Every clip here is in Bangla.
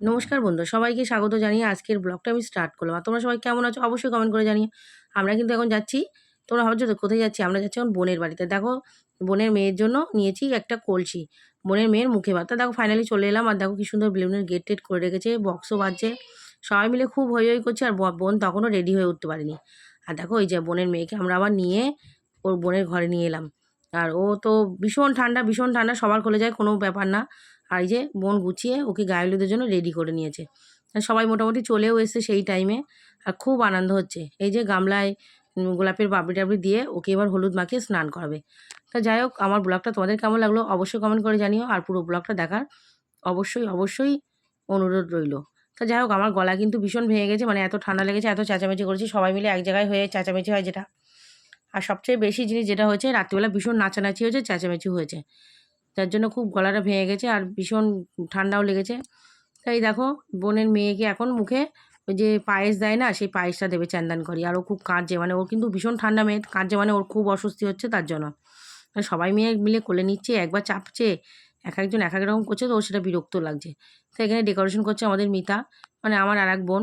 নমস্কার বন্ধু সবাইকে স্বাগত জানিয়ে আজকের ব্লগটা আমি স্টার্ট করলাম। আর তোমরা সবাই কেমন আছো? অবশ্যই কমেন্ট করে জানিয়ে আমরা কিন্তু এখন যাচ্ছি, তোমরা ভাবছ তো কোথায় যাচ্ছি? আমরা যাচ্ছি এখন বোনের বাড়িতে। দেখো, বোনের মেয়ের জন্য নিয়েছি একটা কলসি, বোনের মেয়ের মুখে ভাত দেখো ফাইনালি চলে এলাম আর দেখো কি সুন্দর বেলুনের গেট টেট করে রেখেছে বক্সও বাজছে সবাই মিলে খুব হই হই করছে আর বোন তখনও রেডি হয়ে উঠতে পারেনি। আর দেখো ওই যে বোনের মেয়েকে আমরা আবার নিয়ে ওর বোনের ঘরে নিয়ে এলাম। আর ও তো ভীষণ ঠান্ডা ভীষণ ঠান্ডা, সবার খুলে যায়, কোনো ব্যাপার না। আর এই যে বোন গুছিয়ে ওকে গায়ে হলুদের জন্য রেডি করে নিয়েছে। সবাই মোটামুটি চলেও এসছে সেই টাইমে আর খুব আনন্দ হচ্ছে। এই যে গামলায় গোলাপের পাপড়ি টাপড়ি দিয়ে ওকে এবার হলুদ মাখিয়ে স্নান করাবে। তা যাই হোক, আমার ব্লগটা তোমাদের কেমন লাগল অবশ্যই কমেন্ট করে জানিও আর পুরো ব্লগটা দেখার অবশ্যই অবশ্যই অনুরোধ রইল। তা যাই হোক, আমার গলা কিন্তু ভীষণ ভেঙে গেছে মানে এত ঠান্ডা লেগেছে, এত চেঁচামেচি করেছি, সবাই মিলে এক জায়গায় হয়ে চেঁচামেচি হয় যেটা। আর সবচেয়ে বেশি জিনিস যেটা হয়েছে, রাত্রিবেলা ভীষণ নাচানাচি হয়েছে, চেঁচামেচি হয়েছে। যার জন্য খুব গলাটা ভেঙে গেছে আর ভীষণ ঠান্ডাও লেগেছে। তাই দেখো, বোনের মেয়েকে এখন মুখে ওই যে পায়েস দেয় না, সেই পায়েসটা দেবে চান্দান করি। আর ও খুব কাঁদছে মানে ওর কিন্তু ভীষণ ঠান্ডা মেয়ে, কাঁদছে মানে ওর খুব অস্বস্তি হচ্ছে তার জন্য। আর সবাই মেয়ে মিলে কোলে নিচ্ছে, একবার চাপছে, এক একজন এক এক রকম করছে তো ওর সেটা বিরক্ত লাগছে। তো এখানে ডেকোরেশন করছে আমাদের মিতা মানে আমার আর এক বোন।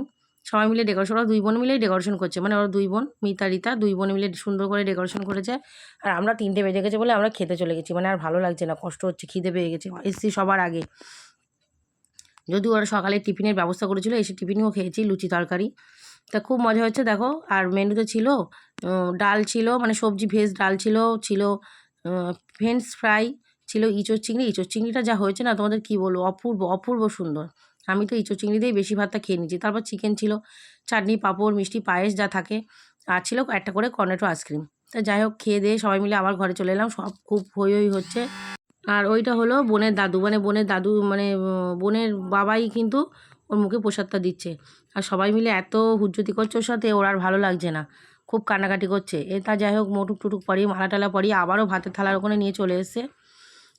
সবাই মিলে ডেকোরেশন ওরা দুই বোন মিলেই ডেকোরেশন করছে। মানে ওরা দুই বোন, মিতা, রিতা, দুই বোন মিলে সুন্দর করে ডেকোরেশন করেছে। আর আমরা তিনটে বেজে গেছে বলে আমরা খেতে চলে গেছি। মানে আর ভালো লাগছে না, কষ্ট হচ্ছে, খিদে পেয়ে গেছে। এসছি সবার আগে। যদিও ওরা সকালে টিফিনের ব্যবস্থা করেছিল, এসে টিফিনও খেয়েছি, লুচি, তরকারি। তা খুব মজা হচ্ছে, দেখো। আর মেনুতে ছিল ডাল ছিল মানে সবজি, ভেজ ডাল ছিল ছিল ফ্রেঞ্চ ফ্রাই ছিল ইঁচড় চিংড়ি। ইঁচড় চিংড়িটা যা হয়েছে না, তোমাদের কি বলব? অপূর্ব অপূর্ব সুন্দর। আমি তো ইঁচড় চিংড়ি দিয়েই বেশি ভাতটা খেয়ে নিয়েছি। তারপর চিকেন ছিল, চাটনি, পাঁপড়, মিষ্টি, পায়েস যা থাকে। আর ছিল একটা করে কর্নেটো আইসক্রিম তা যাই হোক, খেয়ে দিয়ে সবাই মিলে আবার ঘরে চলে এলাম। সব খুব হই হই হচ্ছে। আর ওইটা হলো বোনের দাদু। মানে বোনের দাদু মানে বোনের বাবাই কিন্তু ওর মুখে প্রসাদটা দিচ্ছে। আর সবাই মিলে এত হুজ্জতি করছে ওর সাথে, ওর আর ভালো লাগছে না। খুব কান্নাকাটি করছে। এ তা যাই হোক, মোটুক টুটুক পরিয়ে মালা টালা পরিয়ে আবারও ভাতের থালার ওখানে নিয়ে চলে এসছে।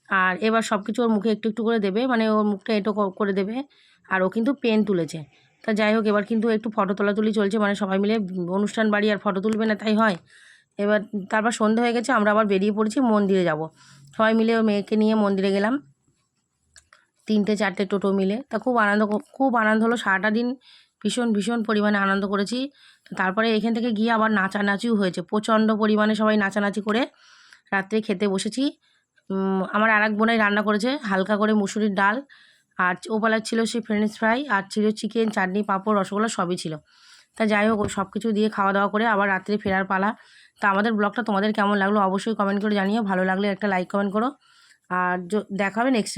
আর এবার সব কিছু ওর মুখে একটু একটু করে দেবে। মানে ওর মুখটা এটো করে দেবে। আর ও কিন্তু পেন তুলেছে। তা যাই হোক, এবার কিন্তু একটু ফটো তোলাতুলি চলছে মানে সবাই মিলে অনুষ্ঠান বাড়ি আর ফটো তুলবে না, তাই হয়। এবার তারপর সন্ধে হয়ে গেছে, আমরা আবার বেরিয়ে পড়েছি মন্দিরে যাব। সবাই মিলে ওর মেয়েকে নিয়ে মন্দিরে গেলাম। তিনটে, চারটে টোটো মিলে। তা খুব আনন্দ খুব আনন্দ হলো, সারাটা দিন ভীষণ ভীষণ পরিমাণে আনন্দ করেছি। তারপরে এখান থেকে গিয়ে আবার নাচানাচিও হয়েছে, প্রচণ্ড পরিমাণে সবাই নাচানাচি করে রাত্রে খেতে বসেছি। আমার আর এক বোনাই রান্না করেছে, হালকা করে মুসুরির ডাল। আর ওপালার ছিল সে ফ্রেঞ্চ ফ্রাই আর ছিল চিকেন চাটনি, পাঁপড়, রসগোল্লা সবই ছিল। তা যাই হোক সব কিছু দিয়ে খাওয়া দাওয়া করে আবার রাত্রে ফেরার পালা। তা আমাদের ব্লগটা তোমাদের কেমন লাগল অবশ্যই কমেন্ট করে জানিও। ভালো লাগলে একটা লাইক কমেন্ট করো। আর দেখা হবে নেক্সট